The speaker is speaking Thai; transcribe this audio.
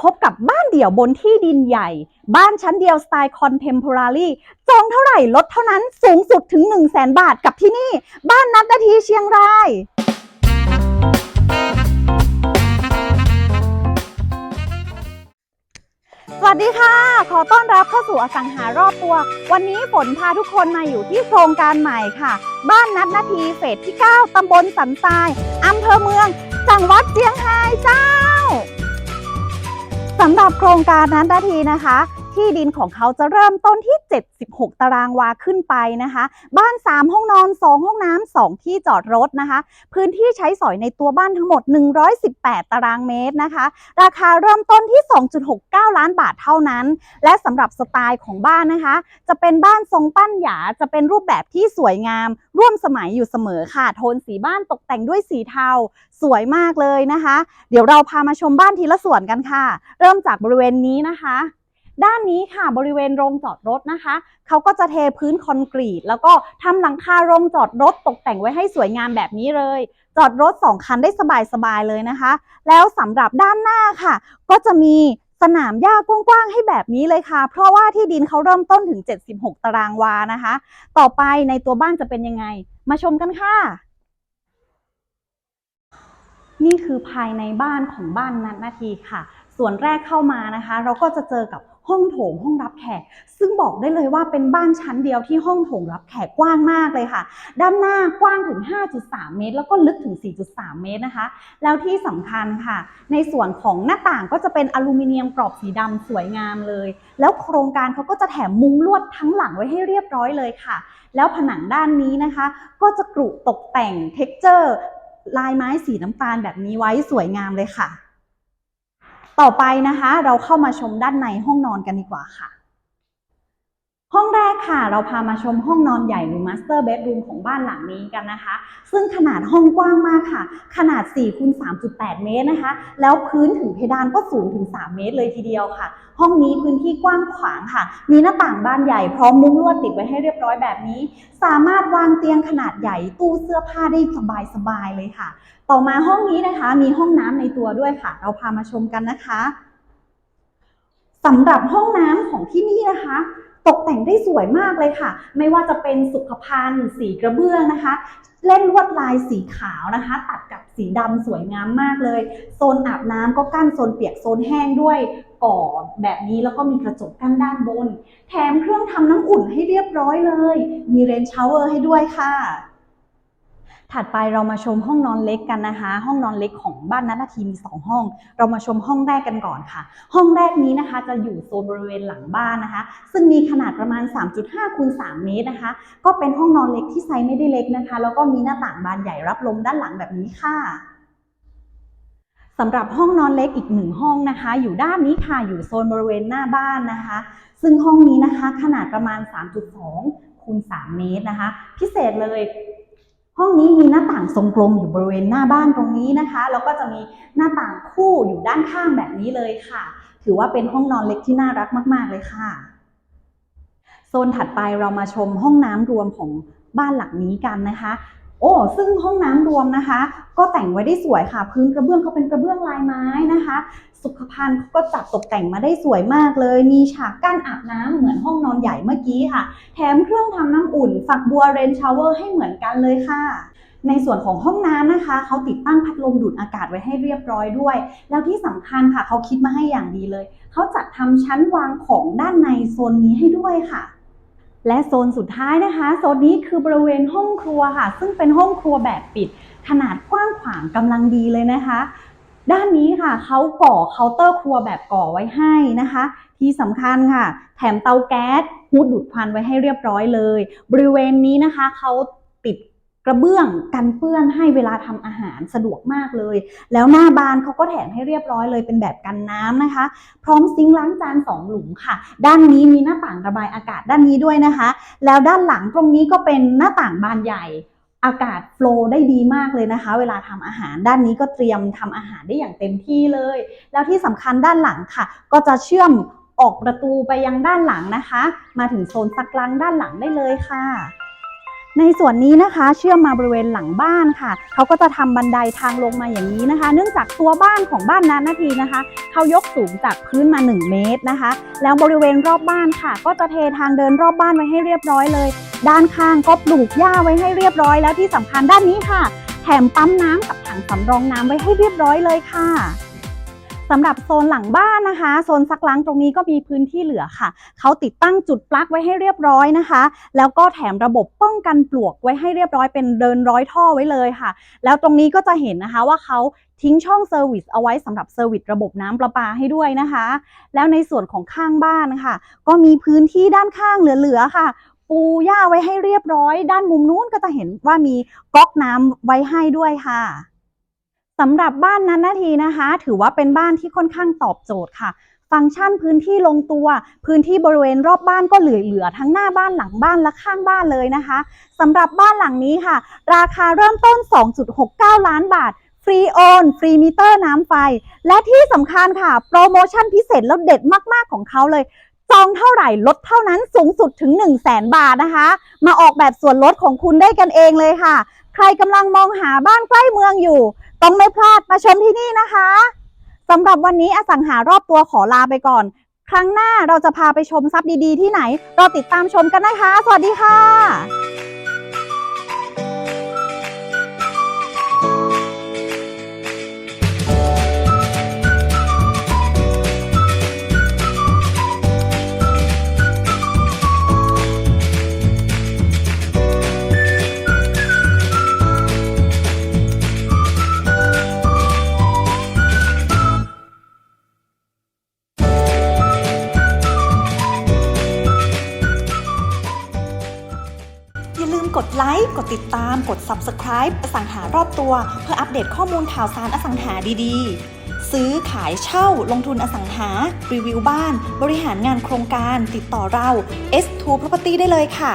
พบกับบ้านเดี่ยวบนที่ดินใหญ่ บ้านชั้นเดียวสไตล์คอนเทม p o r a r y จองเท่าไหร่ลดเท่านั้นสูงสุดถึง 1 0 0 0 0แบาทกับที่นี่ บ้านนัดนาทีเชียงราย สวัสดีค่ะ ขอต้อนรับเข้าสู่อสังหารอบตัว วันนี้ฝนพาทุกคนมาอยู่ที่โครงการใหม่ค่ะ บ้านนัดนาทีเฟสที่ 9 ตำบลสันทรายอำเภอเมือง จังหวัดเจียงไฮ้เจ้า สำหรับโครงการนัดนาทีนะคะ ที่ดินของเขาจะเริ่มต้นที่ 76 ตารางวาขึ้นไปนะคะ บ้าน 3 ห้องนอน 2 ห้องน้ำ 2 ที่จอดรถนะคะ พื้นที่ใช้สอยในตัวบ้านทั้งหมด 118 ตารางเมตรนะคะ ราคาเริ่มต้นที่ 2.69 ล้านบาทเท่านั้น และสำหรับสไตล์ของบ้านนะคะ จะเป็นบ้านทรงปั้นหยา จะเป็นรูปแบบที่สวยงาม ร่วมสมัยอยู่เสมอค่ะ โทนสีบ้านตกแต่งด้วยสีเทา สวยมากเลยนะคะ เดี๋ยวเราพามาชมบ้านทีละส่วนกันค่ะ เริ่มจากบริเวณนี้นะคะ ด้านนี้ค่ะบริเวณโรงจอดรถนะคะ เขาก็จะเทพื้นคอนกรีต แล้วก็ทำหลังคาโรงจอดรถตกแต่งไว้ให้สวยงามแบบนี้เลย จอดรถ 2 คันได้สบายๆเลยนะคะ แล้วสำหรับด้านหน้าค่ะ ก็จะมีสนามหญ้ากว้างๆให้แบบนี้เลยค่ะ เพราะว่าที่ดินเขาเริ่มต้นถึง 76 ตารางวานะคะ ต่อไปในตัวบ้านจะเป็นยังไง มาชมกันค่ะ นี่คือภายในบ้านของบ้านนัดนาทีค่ะ ส่วนแรกเข้ามานะคะ เราก็จะเจอกับ ห้องโถงห้องรับแขก ซึ่งบอกได้เลยว่าเป็นบ้านชั้นเดียวที่ห้องโถงรับแขกกว้างมากเลยค่ะ ด้านหน้ากว้างถึง 5.3 เมตร แล้วก็ลึกถึง 4.3 เมตรนะคะ แล้วที่สำคัญค่ะ ในส่วนของหน้าต่างก็จะเป็นอลูมิเนียมกรอบสีดำสวยงามเลย แล้วโครงการเขาก็จะแถมมุ้งลวดทั้งหลังไว้ให้เรียบร้อยเลยค่ะ แล้วผนังด้านนี้นะคะ ก็จะกรุตกแต่งเท็กเจอร์ลายไม้สีน้ำตาลแบบนี้ไว้สวยงามเลยค่ะ ต่อไปนะคะ เราเข้ามาชมด้านในห้องนอนกันดีกว่าค่ะ ห้องแรกค่ะ เราพามาชมห้องนอนใหญ่หรือ Master Bedroom ของบ้านหลังนี้กันนะคะ ซึ่งขนาดห้องกว้างมากค่ะ ขนาด4คูณ3.8 เมตรนะคะ แล้วพื้นถึงเพดานก็สูงถึง 3 เมตรเลยทีเดียวค่ะ ห้องนี้พื้นที่กว้างขวางค่ะ มีหน้าต่างบานใหญ่พร้อมมุ้งลวดติดไว้ให้เรียบร้อยแบบนี้ สามารถวางเตียงขนาดใหญ่ตู้เสื้อผ้าได้สบายๆเลยค่ะ ต่อมาห้องนี้นะคะ มีห้องน้ำในตัวด้วยค่ะ เราพามาชมกันนะคะสำหรับห้องน้ำของที่นี่นะคะ ตกแต่งได้สวยมากเลยค่ะ ไม่ว่าจะเป็นสุขภัณฑ์ สีกระเบื้องนะคะ เล่นลวดลายสีขาวนะคะ ตัดกับสีดำสวยงามมากเลย โซนอาบน้ำก็กั้นโซนเปียกโซนแห้งด้วยก่อแบบนี้แล้วก็มีกระจกกั้นด้านบน แถมเครื่องทำน้ำอุ่นให้เรียบร้อยเลย มีเรนชาวเวอร์ให้ด้วยค่ะ ถัดไปเรามาชมห้องนอนเล็กกันนะคะ ห้องนอนเล็กของบ้านนัทนาทีมี 2 ห้อง เรามาชมห้องแรกกันก่อนค่ะ ห้องแรกนี้นะคะจะอยู่โซนบริเวณหลังบ้านนะคะ ซึ่งมีขนาดประมาณ 3.5คูณ3เมตรนะคะ ก็เป็นห้องนอนเล็กที่ไซส์ไม่ได้เล็กนะคะ แล้วก็มีหน้าต่างบานใหญ่รับลมด้านหลังแบบนี้ค่ะสำหรับห้องนอนเล็กอีกหนึ่งห้องนะคะ อยู่ด้านนี้ค่ะอยู่โซนบริเวณหน้าบ้านนะคะ ซึ่งห้องนี้นะคะขนาดประมาณ 3.2คูณ3เมตรนะคะ พิเศษเลย ห้องนี้มีหน้าต่างทรงกลมอยู่บริเวณหน้าบ้านตรงนี้นะคะ แล้วก็จะมีหน้าต่างคู่อยู่ด้านข้างแบบนี้เลยค่ะ ถือว่าเป็นห้องนอนเล็กที่น่ารักมาก ๆ เลยค่ะ โซนถัดไปเรามาชมห้องน้ำรวมของบ้านหลังนี้กันนะคะ โอ้ซึ่งห้องน้ำรวมนะคะ ก็แต่งไว้ได้สวยค่ะ พื้นกระเบื้องเขาเป็นกระเบื้องลายไม้นะคะ สุขภัณฑ์เขาก็จัดตกแต่งมาได้สวยมากเลย มีฉากกั้นอาบน้ำเหมือนห้องนอนใหญ่เมื่อกี้ค่ะ แถมเครื่องทำน้ำอุ่น ฝักบัวเรนชาวเวอร์ให้เหมือนกันเลยค่ะในส่วนของห้องน้ำนะคะ เขาติดตั้งพัดลมดูดอากาศไว้ให้เรียบร้อยด้วย แล้วที่สำคัญค่ะ เขาคิดมาให้อย่างดีเลย เขาจัดทำชั้นวางของด้านในโซนนี้ให้ด้วยค่ะ และโซนสุดท้ายนะคะ โซนนี้คือบริเวณห้องครัวค่ะ ซึ่งเป็นห้องครัวแบบปิด ขนาดกว้างขวางกำลังดีเลยนะคะ ด้านนี้ค่ะเขาก่อเคาน์เตอร์ครัวแบบก่อไว้ให้นะคะ ที่สำคัญค่ะ แถมเตาแก๊สฮูดดูดควันไว้ให้เรียบร้อยเลย บริเวณนี้นะคะเขาติด ระเบื้องกันเปื้อนให้เวลาทำอาหารสะดวกมากเลย แล้วหน้าบานเขาก็แถมให้เรียบร้อยเลยเป็นแบบกันน้ำนะคะ พร้อมซิงค์ล้างจานสองหลุมค่ะ ด้านนี้มีหน้าต่างระบายอากาศด้านนี้ด้วยนะคะ แล้วด้านหลังตรงนี้ก็เป็นหน้าต่างบานใหญ่อากาศโฟล์ได้ดีมากเลยนะคะ เวลาทำอาหารด้านนี้ก็เตรียมทำอาหารได้อย่างเต็มที่เลย แล้วที่สำคัญด้านหลังค่ะ ก็จะเชื่อมออกประตูไปยังด้านหลังนะคะ มาถึงโซนซักล้างด้านหลังได้เลยค่ะ ในส่วนนี้นะคะเชื่อมมาบริเวณหลังบ้านค่ะ เขาก็จะทำบันไดทางลงมาอย่างนี้นะคะ เนื่องจากตัวบ้านของบ้านนั้นนาทีนะคะ เขายกสูงจากพื้นมา 1 เมตรนะคะ แล้วบริเวณรอบบ้านค่ะ ก็จะเททางเดินรอบบ้านไว้ให้เรียบร้อยเลย ด้านข้างก็ปลูกหญ้าไว้ให้เรียบร้อย แล้วที่สำคัญด้านนี้ค่ะ แถมปั๊มน้ำกับถังสำรองน้ำไว้ให้เรียบร้อยเลยค่ะ สำหรับโซนหลังบ้านนะคะ โซนซักล้างตรงนี้ก็มีพื้นที่เหลือค่ะเขาติดตั้งจุดปลั๊กไว้ให้เรียบร้อยนะคะ แล้วก็แถมระบบป้องกันปลวกไว้ให้เรียบร้อยเป็นเดินร้อยท่อไว้เลยค่ะ แล้วตรงนี้ก็จะเห็นนะคะว่าเขาทิ้งช่องเซอร์วิสเอาไว้สำหรับเซอร์วิสระบบน้ำประปาให้ด้วยนะคะ แล้วในส่วนของข้างบ้านค่ะ ก็มีพื้นที่ด้านข้างเหลือๆค่ะปูหญ้าไว้ให้เรียบร้อย ด้านมุมนู้นก็จะเห็นว่ามีก๊อกน้ำไว้ให้ด้วยค่ะ สำหรับบ้านนั้นนาทีนะคะ ถือว่าเป็นบ้านที่ค่อนข้างตอบโจทย์ค่ะ ฟังก์ชันพื้นที่ลงตัว พื้นที่บริเวณรอบบ้านก็เหลือๆทั้งหน้าบ้านหลังบ้านและข้างบ้านเลยนะคะสำหรับบ้านหลังนี้ค่ะ ราคาเริ่มต้น 2.69 ล้านบาทฟรีโอนฟรีมิเตอร์น้ำไฟ และที่สำคัญค่ะ โปรโมชั่นพิเศษแล้วเด็ดมากๆของเขาเลยจองเท่าไหร่ลดเท่านั้นสูงสุดถึง 1 0 0 0 0แบาทนะคะ มาออกแบบส่วนลดของคุณได้กันเองเลยค่ะ ใครกำลังมองหาบ้านใกล้เมืองอยู่ ต้องไม่พลาดมาชมที่นี่นะคะสำหรับวันนี้อสังหารอบตัวขอลาไปก่อน ครั้งหน้าเราจะพาไปชมทรัพย์ดีๆ ที่ไหนรอติดตามชมกันนะคะ สวัสดีค่ะ ติดตามกด Subscribe อสังหารอบตัว เพื่ออัปเดตข้อมูลข่าวสารอสังหาดีๆ ซื้อขายเช่าลงทุนอสังหา รีวิวบ้าน บริหารงานโครงการ ติดต่อเรา S2 Property ได้เลยค่ะ